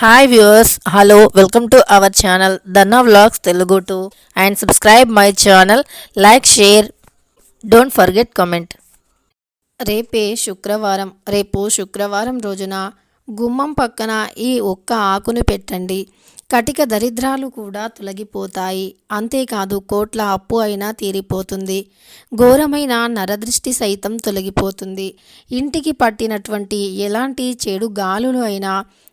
Hi viewers hello welcome to our channel Danna vlogs Telugu to and subscribe my channel like share don't forget comment రేపే శుక్రవారం రేపు శుక్రవారం రోజున గుమ్మం పక్కన ఈ ఒక్క ఆకును పెట్టండి. కటిక దరిద్రాలు కూడా తొలగిపోతాయి. అంతేకాదు కోట్ల అప్పు అయినా తీరిపోతుంది. ఘోరమైన నరదృష్టి సైతం తొలగిపోతుంది. ఇంటికి పట్టినటువంటి ఎలాంటి చెడు గాలులు అయినా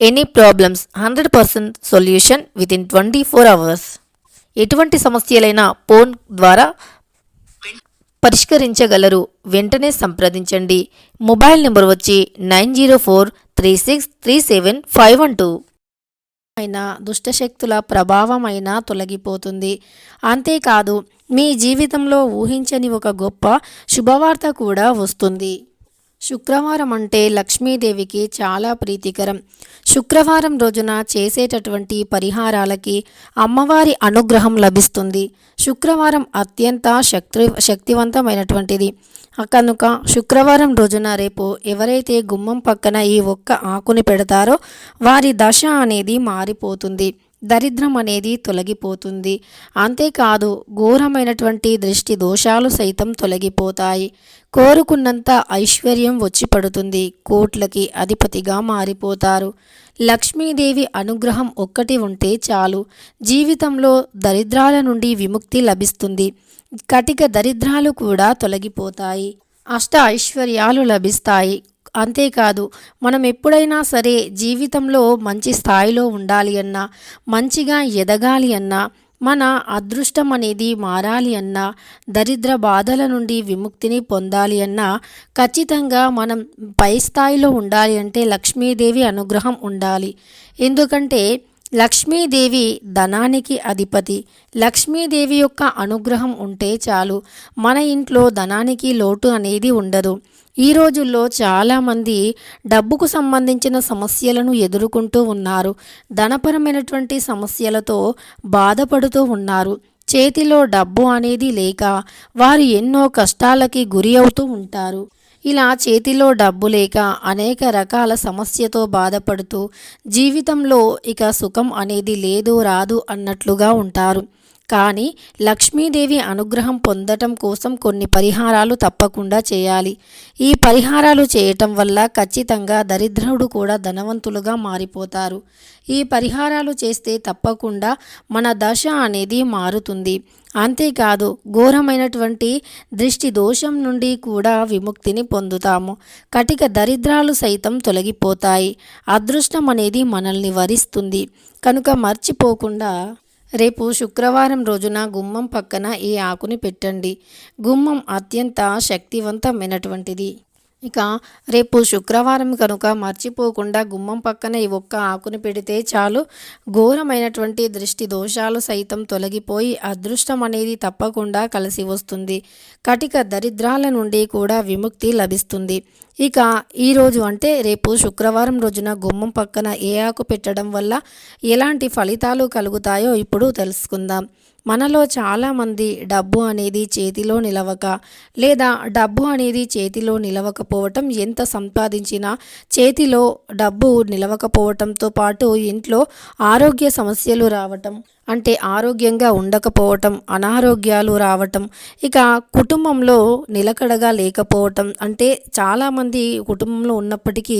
Any problems hundred percent solution within twenty four hours ఎటువంటి సమస్యలైనా ఫోన్ ద్వారా పరిష్కరించగలరు. వెంటనే సంప్రదించండి. మొబైల్ నెంబర్ వచ్చి nine zero four three six three seven five one two. అయిన దుష్టశక్తుల ప్రభావం అయినా తొలగిపోతుంది. అంతేకాదు మీ జీవితంలో ఊహించని ఒక గొప్ప శుభవార్త కూడా వస్తుంది. శుక్రవారం అంటే లక్ష్మీదేవికి చాలా ప్రీతికరం. శుక్రవారం రోజున చేసేటటువంటి పరిహారాలకి అమ్మవారి అనుగ్రహం లభిస్తుంది. శుక్రవారం అత్యంత శక్తి శక్తివంతమైనటువంటిది. కనుక శుక్రవారం రోజున రేపు ఎవరైతే గుమ్మం పక్కన ఈ ఒక్క ఆకుని పెడతారో వారి దశ అనేది మారిపోతుంది. దరిద్రం అనేది తొలగిపోతుంది. అంతేకాదు ఘోరమైనటువంటి దృష్టి దోషాలు సైతం తొలగిపోతాయి. కోరుకున్నంత ఐశ్వర్యం వచ్చి పడుతుంది. కోట్లకి అధిపతిగా మారిపోతారు. లక్ష్మీదేవి అనుగ్రహం ఒక్కటి ఉంటే చాలు. జీవితంలో దరిద్రాల నుండి విముక్తి లభిస్తుంది. కటిక దరిద్రాలు కూడా తొలగిపోతాయి. అష్ట ఐశ్వర్యాలు లభిస్తాయి. అంతేకాదు మనం ఎప్పుడైనా సరే జీవితంలో మంచి స్థాయిలో ఉండాలి అన్నా మంచిగా ఎదగాలి అన్నా మన అదృష్టం అనేది మారాలి అన్నా దరిద్ర బాధల నుండి విముక్తిని పొందాలి అన్నా ఖచ్చితంగా మనం పై స్థాయిలో ఉండాలి అంటే లక్ష్మీదేవి అనుగ్రహం ఉండాలి. ఎందుకంటే లక్ష్మీదేవి ధనానికి అధిపతి. లక్ష్మీదేవి యొక్క అనుగ్రహం ఉంటే చాలు మన ఇంట్లో ధనానికి లోటు అనేది ఉండదు. ఈ రోజుల్లో చాలామంది డబ్బుకు సంబంధించిన సమస్యలను ఎదుర్కొంటూ ఉన్నారు. ధనపరమైనటువంటి సమస్యలతో బాధపడుతూ ఉన్నారు. చేతిలో డబ్బు అనేది లేక వారు ఎన్నో కష్టాలకి గురి అవుతూ ఉంటారు. ఇలా చేతిలో డబ్బు లేక అనేక రకాల సమస్యతో బాధపడుతూ జీవితంలో ఇక సుఖం అనేది లేదు రాదు అన్నట్లుగా ఉంటారు. కానీ లక్ష్మీదేవి అనుగ్రహం పొందటం కోసం కొన్ని పరిహారాలు తప్పకుండా చేయాలి. ఈ పరిహారాలు చేయటం వల్ల ఖచ్చితంగా దరిద్రుడు కూడా ధనవంతులుగా మారిపోతారు. ఈ పరిహారాలు చేస్తే తప్పకుండా మన దశ అనేది మారుతుంది. అంతేకాదు ఘోరమైనటువంటి దృష్టి దోషం నుండి కూడా విముక్తిని పొందుతాము. కటిక దరిద్రాలు సైతం తొలగిపోతాయి. అదృష్టం అనేది మనల్ని వరిస్తుంది. కనుక మర్చిపోకుండా రేపు శుక్రవారం రోజున గుమ్మం పక్కన ఈ ఆకుని పెట్టండి. గుమ్మం అత్యంత శక్తివంతమైనటువంటిది. ఇక రేపు శుక్రవారం కనుక మర్చిపోకుండా గుమ్మం పక్కన ఈ ఒక్క ఆకుని పెడితే చాలు. ఘోరమైనటువంటి దృష్టి దోషాలు సైతం తొలగిపోయి అదృష్టం అనేది తప్పకుండా కలిసి వస్తుంది. కటిక దరిద్రాల నుండి కూడా విముక్తి లభిస్తుంది. ఇక ఈరోజు అంటే రేపు శుక్రవారం రోజున గుమ్మం పక్కన ఏ ఆకు పెట్టడం వల్ల ఎలాంటి ఫలితాలు కలుగుతాయో ఇప్పుడు తెలుసుకుందాం. మనలో చాలామంది డబ్బు అనేది చేతిలో నిలవక లేదా డబ్బు అనేది చేతిలో నిలవకపోవటం ఎంత సంపాదించినా చేతిలో డబ్బు నిలవకపోవటంతో పాటు ఇంట్లో ఆరోగ్య సమస్యలు రావటం అంటే ఆరోగ్యంగా ఉండకపోవటం అనారోగ్యాలు రావటం ఇక కుటుంబంలో నిలకడగా లేకపోవటం అంటే చాలామంది కుటుంబంలో ఉన్నప్పటికీ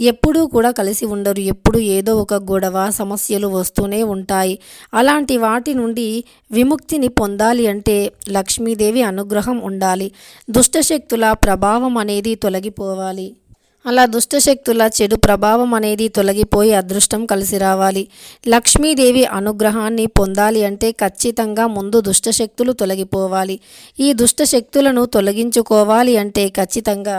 ఎప్పుడూ కూడా కలిసి ఉండరు. ఎప్పుడు ఏదో ఒక గొడవ సమస్యలు వస్తూనే ఉంటాయి. అలాంటి వాటి నుండి విముక్తిని పొందాలి అంటే లక్ష్మీదేవి అనుగ్రహం ఉండాలి. దుష్టశక్తుల ప్రభావం అనేది తొలగిపోవాలి. అలా దుష్టశక్తుల చెడు ప్రభావం అనేది తొలగిపోయి అదృష్టం కలిసి రావాలి. లక్ష్మీదేవి అనుగ్రహాన్ని పొందాలి అంటే ఖచ్చితంగా ముందు దుష్టశక్తులు తొలగిపోవాలి. ఈ దుష్టశక్తులను తొలగించుకోవాలి అంటే ఖచ్చితంగా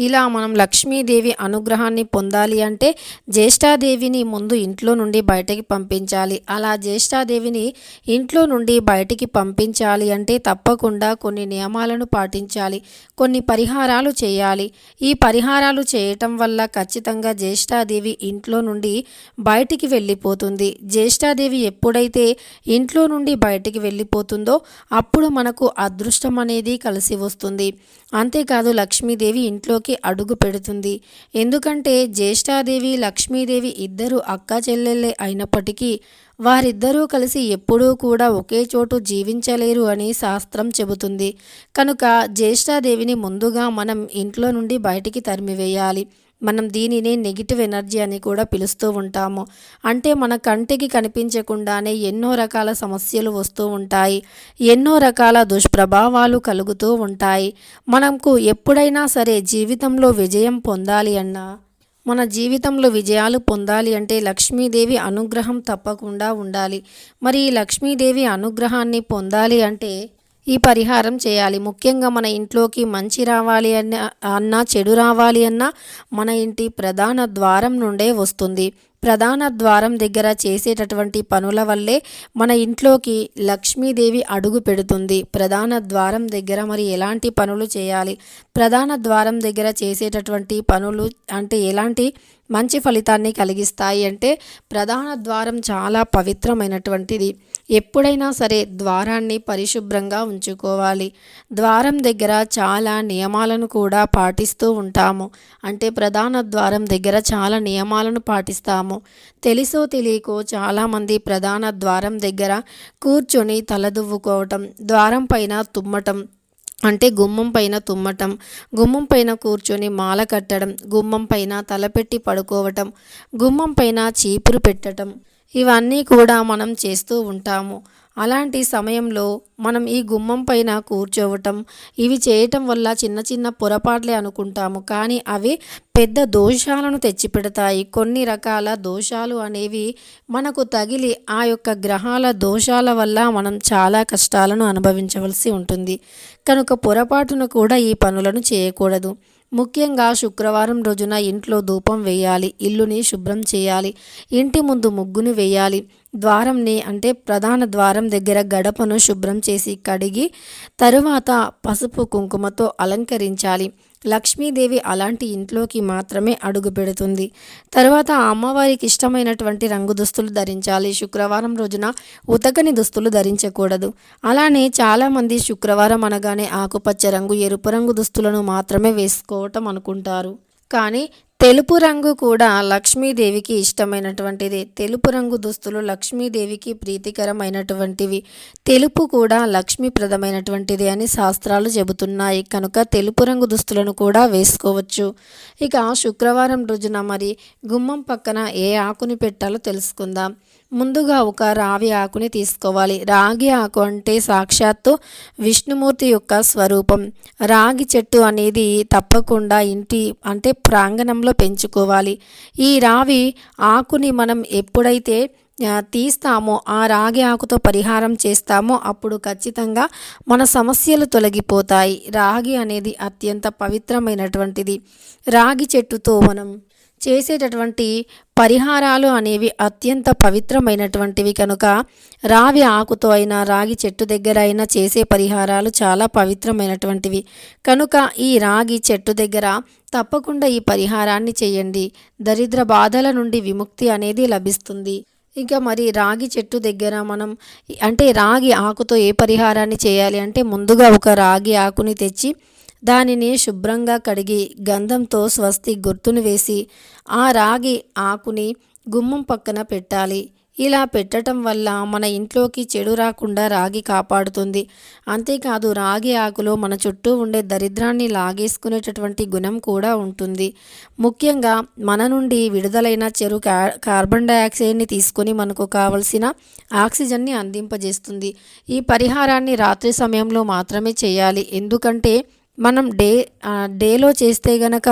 ఇలా మనం లక్ష్మీదేవి అనుగ్రహాన్ని పొందాలి అంటే జ్యేష్ఠాదేవిని ముందు ఇంట్లో నుండి బయటకి పంపించాలి. అలా జ్యేష్ఠాదేవిని ఇంట్లో నుండి బయటికి పంపించాలి అంటే తప్పకుండా కొన్ని నియమాలను పాటించాలి. కొన్ని పరిహారాలు చేయాలి. ఈ పరిహారాలు చేయటం వల్ల ఖచ్చితంగా జ్యేష్ఠాదేవి ఇంట్లో నుండి బయటికి వెళ్ళిపోతుంది. జ్యేష్ఠాదేవి ఎప్పుడైతే ఇంట్లో నుండి బయటికి వెళ్ళిపోతుందో అప్పుడు మనకు అదృష్టం అనేది కలిసి వస్తుంది. అంతేకాదు లక్ష్మీదేవి ఇంట్లోకి అడుగు పెడుతుంది. ఎందుకంటే జ్యేష్ఠాదేవి లక్ష్మీదేవి ఇద్దరు అక్క చెల్లెళ్ళే అయినప్పటికీ వారిద్దరూ కలిసి ఎప్పుడూ కూడా ఒకే చోటు జీవించలేరు అని శాస్త్రం చెబుతుంది. కనుక జ్యేష్ఠాదేవిని ముందుగా మనం ఇంట్లో నుండి బయటికి తరిమివేయాలి. మనం దీనిని నెగిటివ్ ఎనర్జీ అని కూడా పిలుస్తూ ఉంటాము. అంటే మన కంటికి కనిపించకుండానే ఎన్నో రకాల సమస్యలు వస్తూ ఉంటాయి. ఎన్నో రకాల దుష్ప్రభావాలు కలుగుతూ ఉంటాయి. మనకు ఎప్పుడైనా సరే జీవితంలో విజయం పొందాలి అన్నా మన జీవితంలో విజయాలు పొందాలి అంటే లక్ష్మీదేవి అనుగ్రహం తప్పకుండా ఉండాలి. మరి ఈ లక్ష్మీదేవి అనుగ్రహాన్ని పొందాలి అంటే ఈ పరిహారం చేయాలి. ముఖ్యంగా మన ఇంట్లోకి మంచి రావాలి అన్న అన్నా చెడు రావాలి అన్నా మన ఇంటి ప్రధాన ద్వారం నుండే వస్తుంది. ప్రధాన ద్వారం దగ్గర చేసేటటువంటి పనుల వల్లే మన ఇంట్లోకి లక్ష్మీదేవి అడుగు పెడుతుంది. ప్రధాన ద్వారం దగ్గర మరి ఎలాంటి పనులు చేయాలి? ప్రధాన ద్వారం దగ్గర చేసేటటువంటి పనులు అంటే ఎలాంటి మంచి ఫలితాన్ని కలిగిస్తాయి అంటే ప్రధాన ద్వారం చాలా పవిత్రమైనటువంటిది. ఎప్పుడైనా సరే ద్వారాన్ని పరిశుభ్రంగా ఉంచుకోవాలి. ద్వారం దగ్గర చాలా నియమాలను కూడా పాటిస్తూ ఉంటాము. అంటే ప్రధాన ద్వారం దగ్గర చాలా నియమాలను పాటిస్తాము. తెలుసో తెలియకో చాలామంది ప్రధాన ద్వారం దగ్గర కూర్చొని తలదువ్వుకోవటం ద్వారం పైన తుమ్మటం అంటే గుమ్మం పైన తుమ్మటం గుమ్మం పైన కూర్చొని మాల కట్టడం గుమ్మం పైన తలపెట్టి పడుకోవటం గుమ్మం పైన చీపురు పెట్టడం ఇవన్నీ కూడా మనం చేస్తూ ఉంటాము. అలాంటి సమయంలో మనం ఈ గుమ్మం పైన కూర్చోవటం ఇవి చేయటం వల్ల చిన్న చిన్న పొరపాట్లే అనుకుంటాము. కానీ అవి పెద్ద దోషాలను తెచ్చిపెడతాయి. కొన్ని రకాల దోషాలు అనేవి మనకు తగిలి ఆ యొక్క గ్రహాల దోషాల వల్ల మనం చాలా కష్టాలను అనుభవించవలసి ఉంటుంది. కనుక పొరపాటును కూడా ఈ పనులను చేయకూడదు. ముఖ్యంగా శుక్రవారం రోజున ఇంట్లో ధూపం వేయాలి ఇల్లుని శుభ్రం చేయాలి ఇంటి ముందు ముగ్గుని వేయాలి ద్వారంని అంటే ప్రధాన ద్వారం దగ్గర గడపను శుభ్రం చేసి కడిగి తరువాత పసుపు కుంకుమతో అలంకరించాలి. లక్ష్మీదేవి అలాంటి ఇంట్లోకి మాత్రమే అడుగు పెడుతుంది. తర్వాత అమ్మవారికి ఇష్టమైనటువంటి రంగు దుస్తులు ధరించాలి. శుక్రవారం రోజున ఉతకని దుస్తులు ధరించకూడదు. అలానే చాలామంది శుక్రవారం అనగానే ఆకుపచ్చ రంగు ఎరుపు రంగు దుస్తులను మాత్రమే వేసుకోవటం అనుకుంటారు. కానీ తెలుపు రంగు కూడా లక్ష్మీదేవికి ఇష్టమైనటువంటిది. తెలుపు రంగు దుస్తులు లక్ష్మీదేవికి ప్రీతికరమైనటువంటివి. తెలుపు కూడా లక్ష్మీప్రదమైనటువంటిది అని శాస్త్రాలు చెబుతున్నాయి. కనుక తెలుపు రంగు దుస్తులను కూడా వేసుకోవచ్చు. ఇక శుక్రవారం రోజున మరి గుమ్మం పక్కన ఏ ఆకుని పెట్టాలో తెలుసుకుందాం. ముందుగా ఒక రావి ఆకుని తీసుకోవాలి. రాగి ఆకు అంటే సాక్షాత్తు విష్ణుమూర్తి యొక్క స్వరూపం. రాగి చెట్టు అనేది తప్పకుండా ఇంటి అంటే ప్రాంగణంలో పెంచుకోవాలి. ఈ రావి ఆకుని మనం ఎప్పుడైతే తీస్తామో ఆ రాగి ఆకుతో పరిహారం చేస్తామో. అప్పుడు ఖచ్చితంగా మన సమస్యలు తొలగిపోతాయి. రాగి అనేది అత్యంత పవిత్రమైనటువంటిది. రాగి చెట్టుతో మనం చేసేటటువంటి పరిహారాలు అనేవి అత్యంత పవిత్రమైనటువంటివి కనుక రావి ఆకుతో అయినా రాగి చెట్టు దగ్గర అయినా చేసే పరిహారాలు చాలా పవిత్రమైనటువంటివి. కనుక ఈ రాగి చెట్టు దగ్గర తప్పకుండా ఈ పరిహారాన్ని చేయండి. దరిద్ర బాధల నుండి విముక్తి అనేది లభిస్తుంది. ఇంకా మరి రాగి చెట్టు దగ్గర మనం అంటే రాగి ఆకుతో ఏ పరిహారాన్ని చేయాలి అంటే ముందుగా ఒక రాగి ఆకుని తెచ్చి దానిని శుభ్రంగా కడిగి గంధంతో స్వస్తి గుర్తును వేసి ఆ రాగి ఆకుని గుమ్మం పక్కన పెట్టాలి. ఇలా పెట్టడం వల్ల మన ఇంట్లోకి చెడు రాకుండా రాగి కాపాడుతుంది. అంతేకాదు రాగి ఆకులో మన చుట్టూ ఉండే దరిద్రాన్ని లాగేసుకునేటటువంటి గుణం కూడా ఉంటుంది. ముఖ్యంగా మన నుండి విడుదలైన చెరు కార్బన్ డైఆక్సైడ్ని తీసుకొని మనకు కావలసిన ఆక్సిజన్ని అందింపజేస్తుంది. ఈ పరిహారాన్ని రాత్రి సమయంలో మాత్రమే చేయాలి. ఎందుకంటే మనం డే డేలో చేస్తే గనక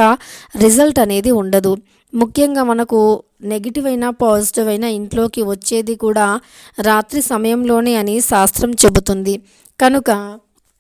రిజల్ట్ అనేది ఉండదు. ముఖ్యంగా మనకు నెగిటివ్ అయినా పాజిటివ్ అయినా ఇంట్లోకి వచ్చేది కూడా రాత్రి సమయంలోనే అని శాస్త్రం చెబుతుంది. కనుక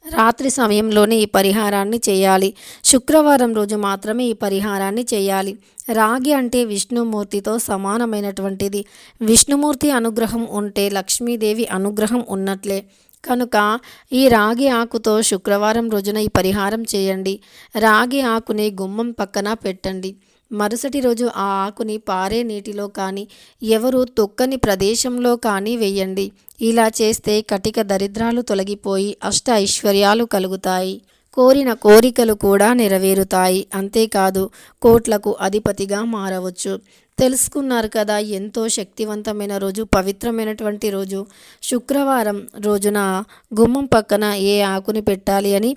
రాత్రి సమయంలోనే ఈ పరిహారాన్ని చేయాలి. శుక్రవారం రోజు మాత్రమే ఈ పరిహారాన్ని చేయాలి. రాగి అంటే విష్ణుమూర్తితో సమానమైనటువంటిది. విష్ణుమూర్తి అనుగ్రహం ఉంటే లక్ష్మీదేవి అనుగ్రహం ఉన్నట్లే. కనుక ఈ రాగి ఆకుతో శుక్రవారం రోజున ఈ పరిహారం చేయండి. రాగి ఆకుని గుమ్మం పక్కన పెట్టండి. మరుసటి రోజు ఆ ఆకుని పారే నీటిలో కానీ ఎవరు తొక్కని ప్రదేశంలో కానీ వేయండి. ఇలా చేస్తే కటిక దరిద్రాలు తొలగిపోయి అష్ట ఐశ్వర్యాలు కలుగుతాయి. కోరిన కోరికలు కూడా నెరవేరుతాయి. అంతేకాదు కోట్లకు అధిపతిగా మారవచ్చు. తెలుసుకున్నారు కదా ఎంతో శక్తివంతమైన రోజు పవిత్రమైనటువంటి రోజు. శుక్రవారం రోజున గుమ్మం పక్కన ఏ ఆకుని పెట్టాలి అని